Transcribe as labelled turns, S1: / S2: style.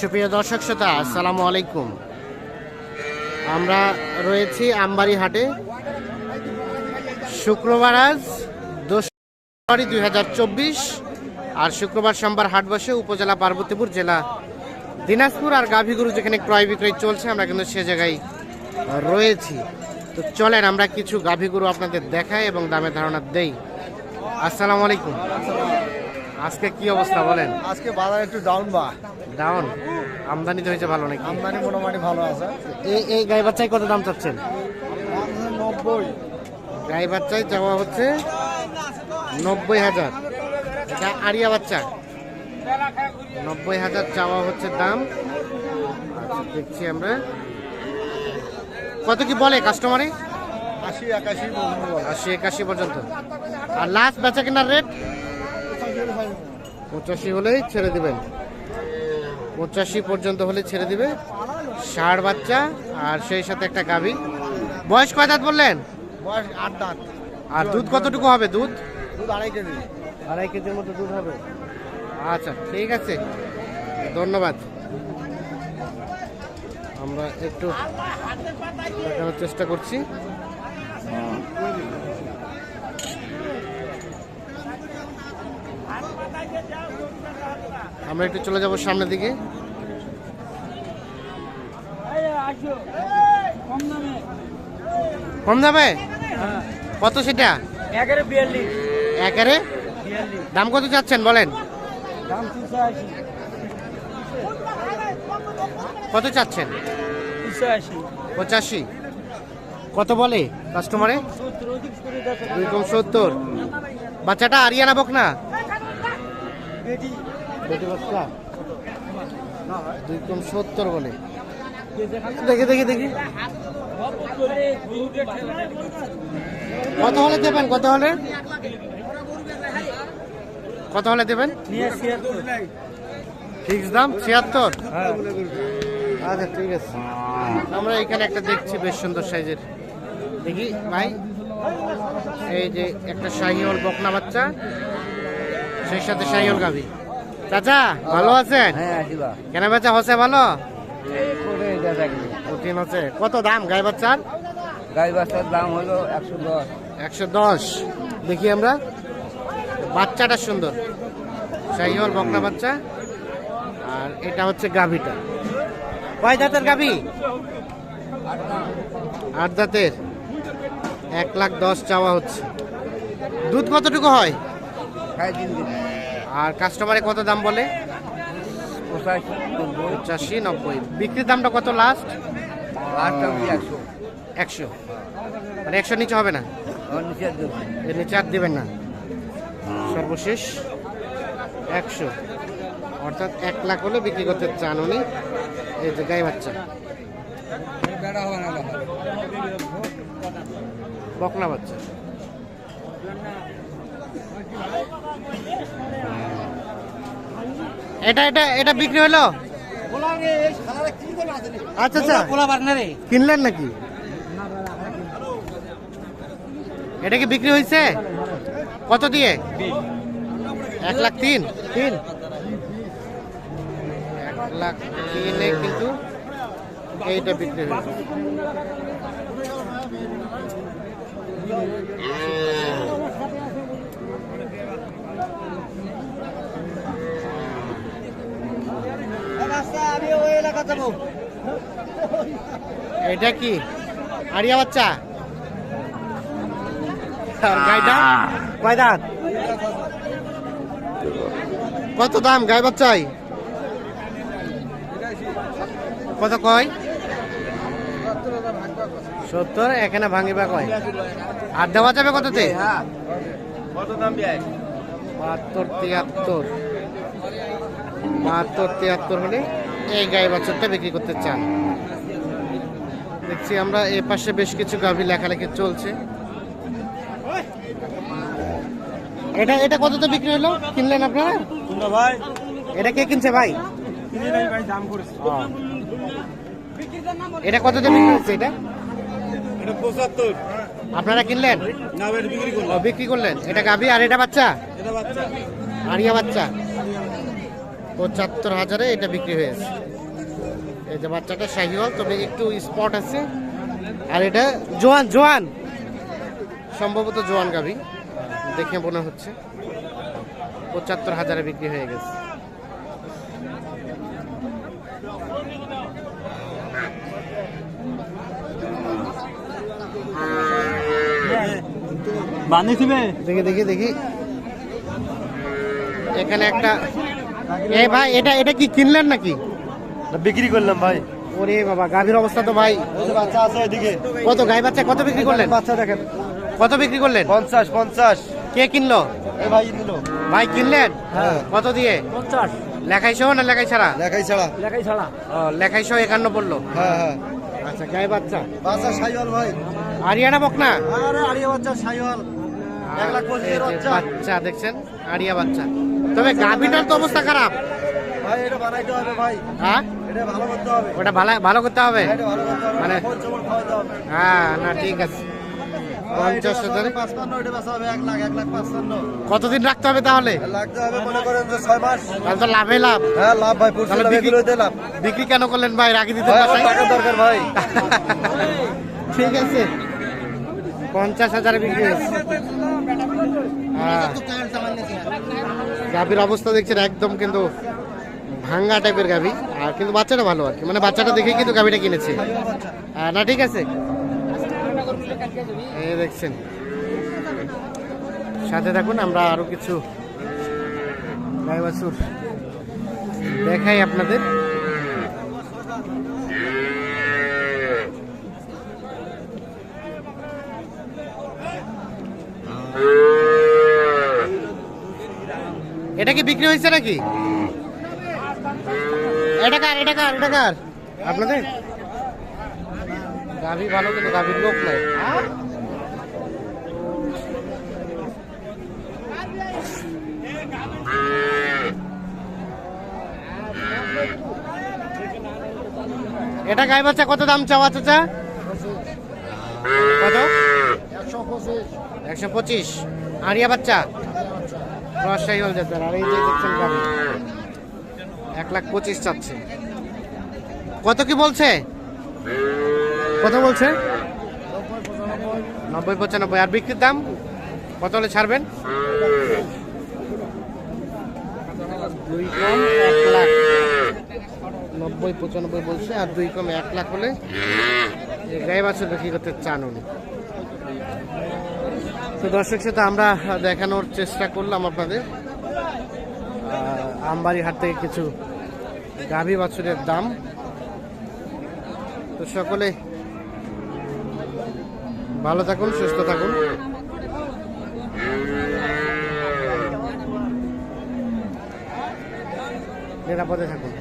S1: সুপ্রিয় দর্শক শ্রোতা, আসসালামু আলাইকুম। আমরা রয়েছি আমবাড়ি হাটে। শুক্রবার আজ দুই হাজার চব্বিশ, আর শুক্রবার সোমবার হাট বসে উপজেলা পার্বতীপুর জেলা দিনাজপুর আর গাভীগুরু যেখানে ক্রয় বিক্রয় চলছে, আমরা কিন্তু সে জায়গায় রয়েছি। তো চলেন আমরা কিছু গাভীগুরু আপনাদের দেখাই এবং দামের ধারণা দেই। আসসালামু আলাইকুম। আজকে কি অবস্থা বলেন?
S2: আজকে বাজার একটু ডাউন বা।
S1: ডাউন আমদানি তো হয়েছে ভালো নাকি?
S2: আমদানি মোটামুটি ভালো আছে।
S1: এই এই গাই বাচ্চায় কত দাম চাচ্ছেন?
S2: নব্বই।
S1: গাই বাচ্চায় চাওয়া হচ্ছে নব্বই হাজার। এটা আরিয়া বাচ্চা। নব্বই হাজার চাওয়া হচ্ছে দাম। আচ্ছা দেখছি আমরা। কত কি বলে কাস্টমারে
S2: আশি একাশি পর্যন্ত
S1: আশি একাশি পর্যন্ত। আর লাস্ট বেচা কেনার রেট পঁচাশি হলেই ছেড়ে দিবেন পঁচাশি পর্যন্ত হলে ছেড়ে দিবে। ষাড় বাচ্চা আর সেই সাথে একটা গাভী। বয়স কয় দাঁত বললেন?
S2: বয়স আট দাঁত।
S1: আর দুধ কতটুকু হবে দুধ?
S2: দুধ আড়াই কেজি।
S1: আড়াই কেজির মতো দুধ হবে। আচ্ছা ঠিক আছে। ধন্যবাদ। আমরা একটু দেখানোর চেষ্টা করছি। আমরা একটু চলে যাব সামনের দিকে। কম দামে? কত সেটা? একারে দাম কত চাচ্ছেন বলেন। কত চাচ্ছেন? পঁচাশি। কত বলে কাস্টমারে? দুই কম সত্তর। বাচ্চাটা আরিয়ানা বক না?
S2: বেটি।
S1: বাচ্চা? দুই কম সত্তর বলে? দেখি দেখি দেখি। কত হলে দেবেন? কত হলে? কত হলে দেবেন? ফিক্স দাম? ছিয়াত্তর?
S2: হ্যাঁ।
S1: আচ্ছা ঠিক আছে। আমরা এখানে একটা দেখছি বেশ সুন্দর সাইজের। দেখি ভাই। এই যে একটা শাহিওল বকনা বাচ্চা। সেই সাথে শাহিওল গাভি চাচা ভালো আছেন?
S2: হ্যাঁ
S1: কেন বাচ্চা হচ্ছে ভালো? কঠিন আছে কত দাম গাই বাচ্চার?
S2: গাই বাচ্চার দাম হলো একশো দশ।
S1: একশো দশ। দেখি আমরা। বাচ্চাটা সুন্দর। শাহিওল বকনা বাচ্চা। আর এটা হচ্ছে গাভিটা। কয় দাঁতের গাভি? আট দাঁতের। এক লাখ দশ চাওয়া হচ্ছে। দুধ কতটুকু হয়?
S2: দিন
S1: আর কাস্টমারে কত দাম বলে?
S2: পঁচাশি নব্বই।
S1: বিক্রির দামটা কত লাস্ট
S2: একশো।
S1: একশো। মানে একশো নিচে হবে না?
S2: নিচের
S1: নিচে আর দেবেন না? সর্বশেষ একশো। অর্থাৎ এক লাখ হলে বিক্রি করতে চান উনি। এই যে গাই বাচ্চা। বকনা বাচ্চা। এটা এটা এটা বিক্রি হলো? আচ্ছা আচ্ছা। কিনলেন নাকি? এটা কি বিক্রি হয়েছে কত দিয়ে? এক লাখ তিন। তিন। এক লাখ তিনে কিন্তু এইটা বিক্রি হয়েছে এটা কি? আরিয়া বাচ্চা? কয় দাঁত কত দাম গাই বাচ্চাই? কত কয়? সত্তর এখানে ভাঙিবা কয়? আর দেওয়া যাবে কততে?
S2: কত দাম
S1: বাহাত্তর তিয়াত্তর। বাহাত্তর তিয়াত্তর হলে এই গাই বাছরটা বিক্রি করতে চান। দেখছি আমরা এ পাশে বেশ কিছু গাভী লেখালেখি চলছে। এটা এটা কততে বিক্রি হলো? কিনলেন আপনারা? এটা কে কিনছে ভাই?
S2: কিনে নাই ভাই দাম করেছে।
S1: এটা কততে বিক্রি হচ্ছে এটা? আপনারা কিনলেন?
S2: বিক্রি
S1: করলেন। এটা গাভী আর এটা বাচ্চা?
S2: এটা বাচ্চা।
S1: আরিয়া বাচ্চা। পঁচাত্তর হাজারে এটা বিক্রি হয়েছে। এই যে বাচ্চাটা শাহিওয়াল তবে একটু স্পট আছে। আর এটা জোয়ান জোয়ান। সম্ভবত জোয়ান গাবি দেখে মনে হচ্ছে। পঁচাত্তর হাজারে বিক্রি হয়ে গেছে। দেখি দেখি দেখি। এখানে একটা এ ভাই এটা এটা কি কিনলেন নাকি?
S2: বিক্রি করলাম ভাই।
S1: ওরে বাবা গাভীর অবস্থা তো ভাই।
S2: বাচ্চা আছে এদিকে।
S1: কত গাই বাচ্চা কত বিক্রি করলেন?
S2: বাচ্চা দেখেন।
S1: কত বিক্রি করলেন?
S2: পঞ্চাশ পঞ্চাশ।
S1: কে কিনলো?
S2: এ ভাই দিল
S1: ভাই কিনলেন?
S2: হ্যাঁ।
S1: কত দিয়ে?
S2: পঞ্চাশ।
S1: লেখাই সহ না লেখাই ছাড়া?
S2: লেখাই ছাড়া।
S3: লেখাই ছাড়া।
S1: ও লেখাই সহ একান্ন পড়ল।
S2: হ্যাঁ হ্যাঁ।
S1: আচ্ছা গাই বাচ্চা।
S2: বাচ্চা সাইওয়াল ভাই।
S1: আরিয়ানা বকনা?
S2: আরে আড়িয়া বাচ্চা সাইওয়াল। এক লাখ বাচ্চা।
S1: বাচ্চা দেখছেন? আরিয়া বাচ্চা। তবে গাভীটার তো অবস্থা খারাপ।
S2: ভাই এটা বানাইতে হবে ভাই।
S1: হ্যাঁ?
S2: এটা ভালো করতে হবে।
S1: ওটা ভালো ভালো করতে হবে?
S2: হবে।
S1: মানে- হ্যাঁ না ঠিক আছে। পঞ্চাশ হাজারে? কতদিন রাখতে হবে তাহলে?
S2: লাগতে হবে মনে করেন যে ছয় মাস।
S1: তাহলে তো লাভে লাভ।
S2: হ্যাঁ লাভ ভাই
S1: তাহলে বিক্রি-
S2: লাভ।
S1: বিক্রি কেন করলেন ভাই? রাখি দিতে
S2: টাকা দরকার ভাই।
S1: ঠিক আছে। পঞ্চাশ হাজারে বিক্রি হয়েছে। হ্যাঁ। গাভীর অবস্থা দেখছেন একদম কিন্তু ভাঙ্গা টাইপের গাভী। আর কিন্তু বাচ্চাটা ভালো আর কি। মানে বাচ্চাটা দেখেই কিন্তু গাভীটা কিনেছে। না, ঠিক আছে? দেখছেন। সাথে থাকুন, আমরা আরও কিছু দেখাই আপনাদের। এটা কি বিক্রি হয়েছে নাকি? এটা কার এটা কার এটা কার? আপনাদের? গাভী ভালো কিন্তু গাভীর লোক নাই। এটা গাই বাচ্চা কত দাম চাওয়া চাচা? কত? একশো পঁচিশ। আরিয়া বাচ্চা? রাজশাহী হল যেতে আর এই যে দেখছেন গাড়ি, এক লাখ পঁচিশ চাচ্ছে। কত কি বলছে? কত বলছে? নব্বই পঁচানব্বই। আর বিক্রির দাম? কত হলে ছাড়বেন? দুই কম লাখ। নব্বই পঁচানব্বই বলছে, আর দুই কম এক লাখ হলে গায়ে বাছুর বিক্রি করতে চান উনি? তো দর্শক সাথে আমরা দেখানোর চেষ্টা করলাম আপনাদের। আমবাড়ি হাট থেকে কিছু গাভী বাছুরের দাম। তো সকলে ভালো থাকুন, সুস্থ থাকুন। নিরাপদে থাকুন।